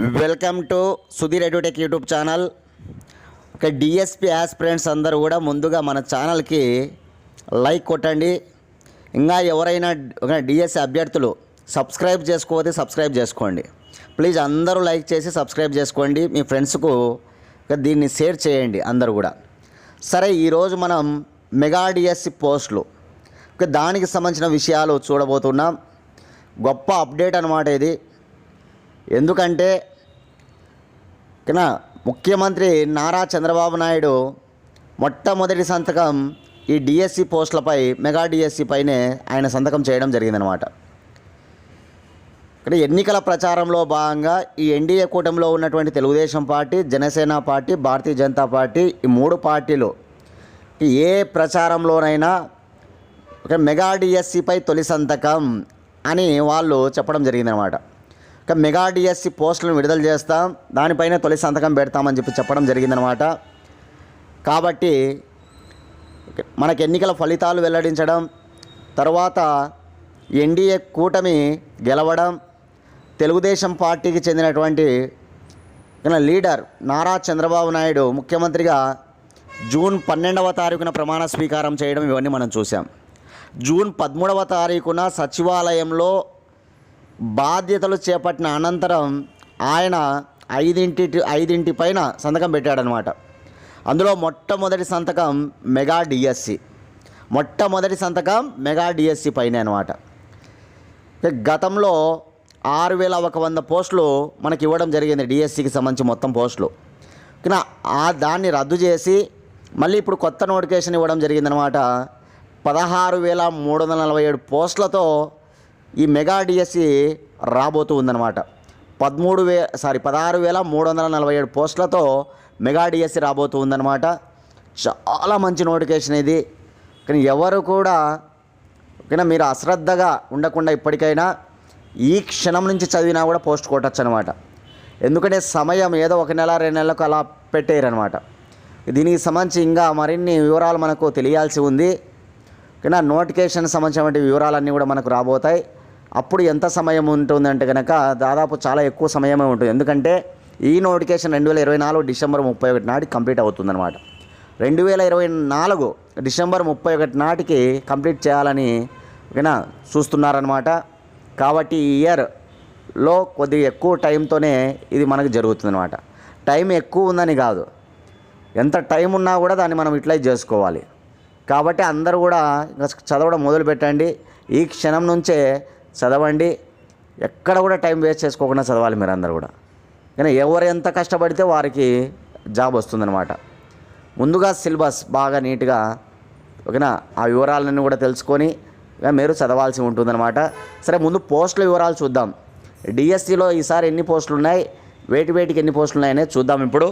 Welcome to Sudheer edutech YouTube channel. ఒక DSP aspirants అందరూ కూడా ముందుగా మన ఛానల్కి లైక్ కొట్టండి. ఇంకా ఎవరైనా డిఎస్సి అభ్యర్థులు సబ్స్క్రైబ్ చేసుకోవద్దు సబ్స్క్రైబ్ చేసుకోండి. ప్లీజ్ అందరూ లైక్ చేసి సబ్స్క్రైబ్ చేసుకోండి. మీ ఫ్రెండ్స్కు దీన్ని షేర్ చేయండి అందరూ కూడా. సరే ఈరోజు మనం మెగా డిఎస్సి పోస్టులు. దానికి సంబంధించిన విషయాలు చూడబోతున్నాం. గొప్ప అప్డేట్ అనమాట ఇది. ఎందుకంటే ఓకేనా ముఖ్యమంత్రి నారా చంద్రబాబు నాయుడు మొట్టమొదటి సంతకం ఈ డిఎస్సి పోస్టులపై మెగా డిఎస్సి పైనే ఆయన సంతకం చేయడం జరిగిందనమాట ఇక్కడ ఎన్నికల ప్రచారంలో భాగంగా ఈ ఎన్డీఏ కూటమిలో ఉన్నటువంటి Telugu Desam party Janasena party Bharatiya Janata party ఈ మూడు పార్టీలు ఏ ప్రచారంలోనైనా ఒక మెగా డిఎస్సిపై తొలి సంతకం అని వాళ్ళు చెప్పడం జరిగిందనమాట ఇక మెగా డిఎస్సి పోస్టులను విడుదల చేస్తాం. దానిపైన తొలి సంతకం పెడతామని చెప్పి చెప్పడం జరిగిందనమాట కాబట్టి మనకు ఎన్నికల ఫలితాలు వెల్లడించడం తర్వాత ఎన్డీఏ కూటమి గెలవడం తెలుగుదేశం పార్టీకి చెందినటువంటి లీడర్ నారా చంద్రబాబు నాయుడు ముఖ్యమంత్రిగా జూన్ పన్నెండవ తారీఖున ప్రమాణ స్వీకారం చేయడం ఇవన్నీ మనం చూసాం జూన్ పదమూడవ తారీఖున సచివాలయంలో బాధ్యతలు చేపట్టిన అనంతరం ఆయన ఐదింటి ఐదింటి పైన సంతకం పెట్టాడనమాట అందులో మొట్టమొదటి సంతకం మెగా డిఎస్సి. మొట్టమొదటి సంతకం మెగా డిఎస్సి పైన అనమాట గతంలో ఆరు వేల ఒక వంద పోస్టులు మనకి ఇవ్వడం జరిగింది డిఎస్సికి సంబంధించి మొత్తం పోస్టులు. కానీ ఆ దాన్ని రద్దు చేసి మళ్ళీ ఇప్పుడు కొత్త నోటిఫికేషన్ ఇవ్వడం జరిగిందనమాట పదహారు వేల మూడు వందల నలభై ఏడు పోస్టులతో ఈ మెగా డిఎస్సి రాబోతూ ఉందన్నమాట. పదమూడు వే సారీ పదహారు వేల మూడు వందల నలభై ఏడు పోస్టులతో మెగా డిఎస్సి రాబోతూ ఉందన్నమాట. చాలా మంచి నోటిఫికేషన్ ఇది. కానీ ఎవరు కూడా ఓకేనా మీరు అశ్రద్ధగా ఉండకుండా ఇప్పటికైనా ఈ క్షణం నుంచి చదివినా కూడా పోస్ట్ కొట్టచ్చు అనమాట ఎందుకంటే సమయం ఏదో ఒక నెల రెండు నెలలకు అలా పెట్టేయరనమాట దీనికి సంబంధించి ఇంకా మరిన్ని వివరాలు మనకు తెలియాల్సి ఉంది. ఓకేనా నోటిఫికేషన్ సంబంధించినటువంటి వివరాలన్నీ కూడా మనకు రాబోతాయి. అప్పుడు ఎంత సమయం ఉంటుందంటే కనుక దాదాపు చాలా ఎక్కువ సమయమే ఉంటుంది. ఎందుకంటే ఈ నోటిఫికేషన్ రెండు వేల ఇరవై నాలుగు డిసెంబర్ ముప్పై ఒకటి నాటికి కంప్లీట్ అవుతుందన్నమాట. రెండు వేల ఇరవై నాలుగు డిసెంబర్ ముప్పై ఒకటి నాటికి కంప్లీట్ చేయాలని ఓకేనా చూస్తున్నారనమాట కాబట్టి ఈ ఇయర్లో కొద్దిగా ఎక్కువ టైంతోనే ఇది మనకు జరుగుతుందన్నమాట. టైం ఎక్కువ ఉందని కాదు. ఎంత టైం ఉన్నా కూడా దాన్ని మనం యూటిలైజ్ చేసుకోవాలి. కాబట్టి అందరూ కూడా చదవడం మొదలు పెట్టండి ఈ క్షణం నుంచే చదవండి. ఎక్కడ కూడా టైం వేస్ట్ చేసుకోకుండా చదవాలి మీరు అందరు కూడా. కానీ ఎవరు ఎంత కష్టపడితే వారికి జాబ్ వస్తుందన్నమాట. ముందుగా సిలబస్ బాగా నీట్గా ఓకేనా ఆ వివరాలన్నీ కూడా తెలుసుకొని మీరు చదవాల్సి ఉంటుందన్నమాట. సరే ముందు పోస్టుల వివరాలు చూద్దాం. డిఎస్సిలో ఈసారి ఎన్ని పోస్టులు ఉన్నాయి? వేటి వేటికి ఎన్ని పోస్టులు ఉన్నాయనే చూద్దాం ఇప్పుడు.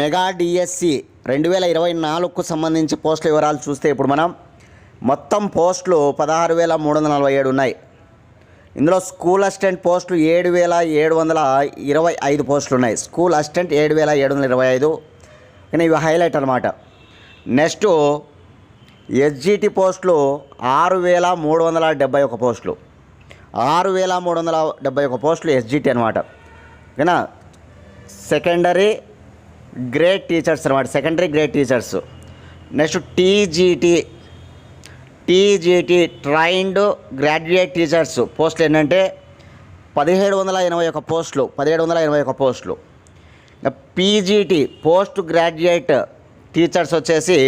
మెగా డిఎస్సి రెండు వేల ఇరవై నాలుగుకు సంబంధించి పోస్టుల వివరాలు చూస్తే ఇప్పుడు మనం మొత్తం పోస్టులు పదహారు వేల మూడు వందల నలభై ఏడు ఉన్నాయి. ఇందులో స్కూల్ అసిస్టెంట్ పోస్టులు ఏడు వేల ఏడు వందల ఇరవై ఐదు పోస్టులు ఉన్నాయి. స్కూల్ అసిస్టెంట్ ఏడు వేల ఏడు వందల ఇరవై ఐదు. కానీ ఇవి హైలైట్ అనమాట నెక్స్ట్ ఎస్జిటి పోస్టులు ఆరు వేల మూడు వందల డెబ్బై ఒక పోస్టులు. ఆరు వేల మూడు వందల డెబ్బై ఒక పోస్టులు ఎస్జిటి అనమాట ఓకేనా సెకండరీ గ్రేడ్ టీచర్స్ అనమాట secondary grade teachers. Next TGT TGT trained graduate teachers పోస్టులు ఏంటంటే పదిహేడు వందల ఎనభై ఒక పోస్టులు పదిహేడు వందల ఎనభై ఒక పోస్టులు. పీజీటీ పోస్ట్ గ్రాడ్యుయేట్ టీచర్స్ వచ్చేసి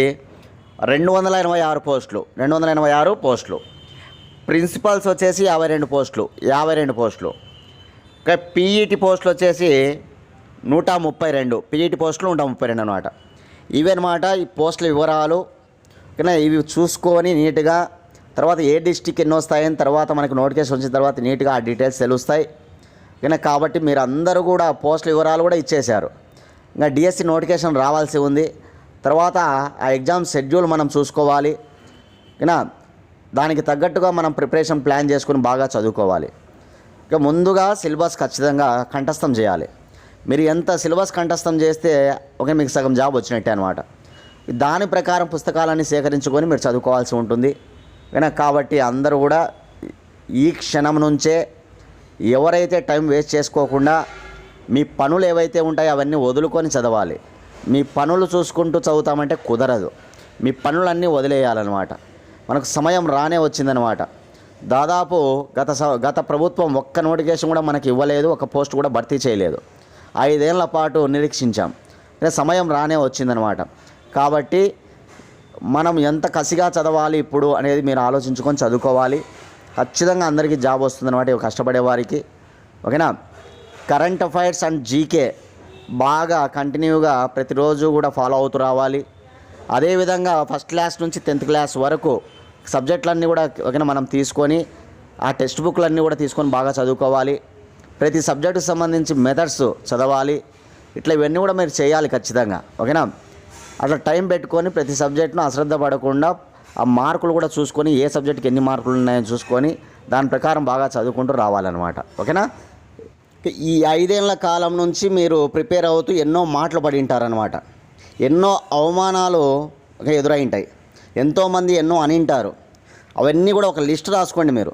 రెండు వందల ఎనభై ఆరు పోస్టులు రెండు వందల ఎనభై ఆరు పోస్టులు. ప్రిన్సిపల్స్ వచ్చేసి యాభై రెండు పోస్టులు యాభై రెండు పోస్టులు. ఇంకా పీఈటీ పోస్టులు వచ్చేసి నూట ముప్పై రెండు పీఈటీ పోస్టులు నూట ముప్పై రెండు అనమాట ఇవన్నమాట అనమాట ఈ పోస్టుల వివరాలు. కానీ ఇవి చూసుకొని నీట్గా తర్వాత ఏ డిస్టిక్ ఎన్ని వస్తాయని తర్వాత మనకి నోటిఫికేషన్ వచ్చిన తర్వాత నీట్గా ఆ డీటెయిల్స్ తెలుస్తాయి. ఓకేనా కాబట్టి మీరు అందరూ కూడా పోస్టుల వివరాలు కూడా ఇచ్చేశారు. ఇంకా డిఎస్సి నోటిఫికేషన్ రావాల్సి ఉంది. తర్వాత ఆ ఎగ్జామ్ షెడ్యూల్ మనం చూసుకోవాలి. ఓకేనా దానికి తగ్గట్టుగా మనం ప్రిపరేషన్ ప్లాన్ చేసుకుని బాగా చదువుకోవాలి. ఇక ముందుగా సిలబస్ ఖచ్చితంగా కంఠస్థం చేయాలి. మీరు ఎంత సిలబస్ కంఠస్థం చేస్తే ఒక మీకు సగం జాబ్ వచ్చినట్టే అనమాట దాని ప్రకారం పుస్తకాలన్నీ సేకరించుకొని మీరు చదువుకోవాల్సి ఉంటుంది. కాబట్టి అందరూ కూడా ఈ క్షణం నుంచే ఎవరైతే టైం వేస్ట్ చేసుకోకుండా మీ పనులు ఏవైతే ఉంటాయో అవన్నీ వదులుకొని చదవాలి. మీ పనులు చూసుకుంటూ చదువుతామంటే కుదరదు. మీ పనులన్నీ వదిలేయాలన్నమాట. మనకు సమయం రానే వచ్చిందనమాట దాదాపు గత స- గత ప్రభుత్వం ఒక్క నోటిఫికేషన్ కూడా మనకి ఇవ్వలేదు ఒక పోస్ట్ కూడా భర్తీ చేయలేదు. ఐదేళ్ళ పాటు నిరీక్షించాం. సమయం రానే వచ్చిందనమాట కాబట్టి మనం ఎంత కసిగా చదవాలి ఇప్పుడు అనేది మీరు ఆలోచించుకొని చదువుకోవాలి. ఖచ్చితంగా అందరికీ జాబ్ వస్తుందన్నమాట కష్టపడే వారికి. ఓకేనా? కరెంట్ అఫైర్స్ అండ్ జీకే బాగా కంటిన్యూగా ప్రతిరోజు కూడా ఫాలో అవుతూ రావాలి. అదేవిధంగా ఫస్ట్ క్లాస్ నుంచి టెన్త్ క్లాస్ వరకు సబ్జెక్టులన్నీ కూడా ఓకేనా మనం తీసుకొని ఆ టెక్స్ట్ బుక్లన్నీ కూడా తీసుకొని బాగా చదువుకోవాలి. ప్రతి సబ్జెక్టుకి సంబంధించి మెథడ్స్ చదవాలి. ఇట్లా ఇవన్నీ కూడా మీరు చేయాలి ఖచ్చితంగా. ఓకేనా? అట్లా టైం పెట్టుకొని ప్రతి సబ్జెక్టును అశ్రద్ధ పడకుండా ఆ మార్కులు కూడా చూసుకొని ఏ సబ్జెక్ట్కి ఎన్ని మార్కులు ఉన్నాయో చూసుకొని దాని ప్రకారం బాగా చదువుకుంటూ రావాలన్నమాట. ఓకేనా? ఈ ఐదేళ్ళ కాలం నుంచి మీరు ప్రిపేర్ అవుతూ ఎన్నో మాటలు పడి ఉంటారనమాట ఎన్నో అవమానాలు ఎదురైంటాయి ఎంతోమంది ఎన్నో అనింటారు అవన్నీ కూడా ఒక లిస్ట్ రాసుకోండి మీరు.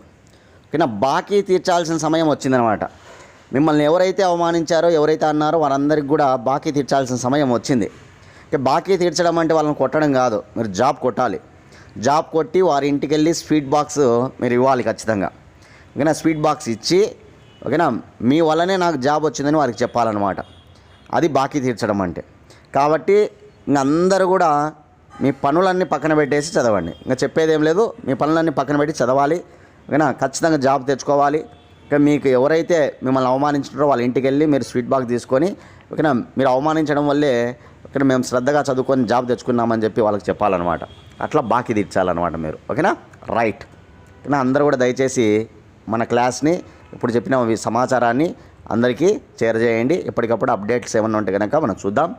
ఓకేనా? బాకీ తీర్చాల్సిన సమయం వచ్చిందనమాట మిమ్మల్ని ఎవరైతే అవమానించారో ఎవరైతే అన్నారో వారందరికి కూడా బాకీ తీర్చాల్సిన సమయం వచ్చింది. బాకీ తీర్చడం అంటే వాళ్ళని కొట్టడం కాదు. మీరు జాబ్ కొట్టాలి. జాబ్ కొట్టి వారి ఇంటికి వెళ్ళి స్వీట్ బాక్స్ మీరు ఇవ్వాలి ఖచ్చితంగా. ఓకేనా? స్వీట్ బాక్స్ ఇచ్చి ఓకేనా? మీ వల్లనే నాకు జాబ్ వచ్చిందని వారికి చెప్పాలన్నమాట. అది బాకీ తీర్చడం అంటే. కాబట్టి ఇంక అందరూ కూడా మీ పనులన్నీ పక్కన పెట్టేసి చదవండి. ఇంకా చెప్పేది ఏం లేదు. మీ పనులన్నీ పక్కన పెట్టి చదవాలి. ఓకేనా? ఖచ్చితంగా జాబ్ తెచ్చుకోవాలి. ఇంకా మీకు ఎవరైతే మిమ్మల్ని అవమానించారో వాళ్ళ ఇంటికి వెళ్ళి మీరు స్వీట్ బాక్స్ తీసుకొని ఓకేనా? మీరు అవమానించడం వల్లే ఇక్కడ మేము శ్రద్ధగా చదువుకొని జాబ్ తెచ్చుకున్నామని చెప్పి వాళ్ళకి చెప్పాలన్నమాట. అట్లా బాకీ తీర్చాలన్నమాట మీరు. ఓకేనా? రైట్ ఓకేనా? అందరూ కూడా దయచేసి మన క్లాస్ని ఇప్పుడు చెప్పిన సమాచారాన్ని అందరికీ చేరజేయండి ఎప్పటికప్పుడు అప్డేట్స్ ఏమైనా ఉంటే కనుక మనం చూద్దాం.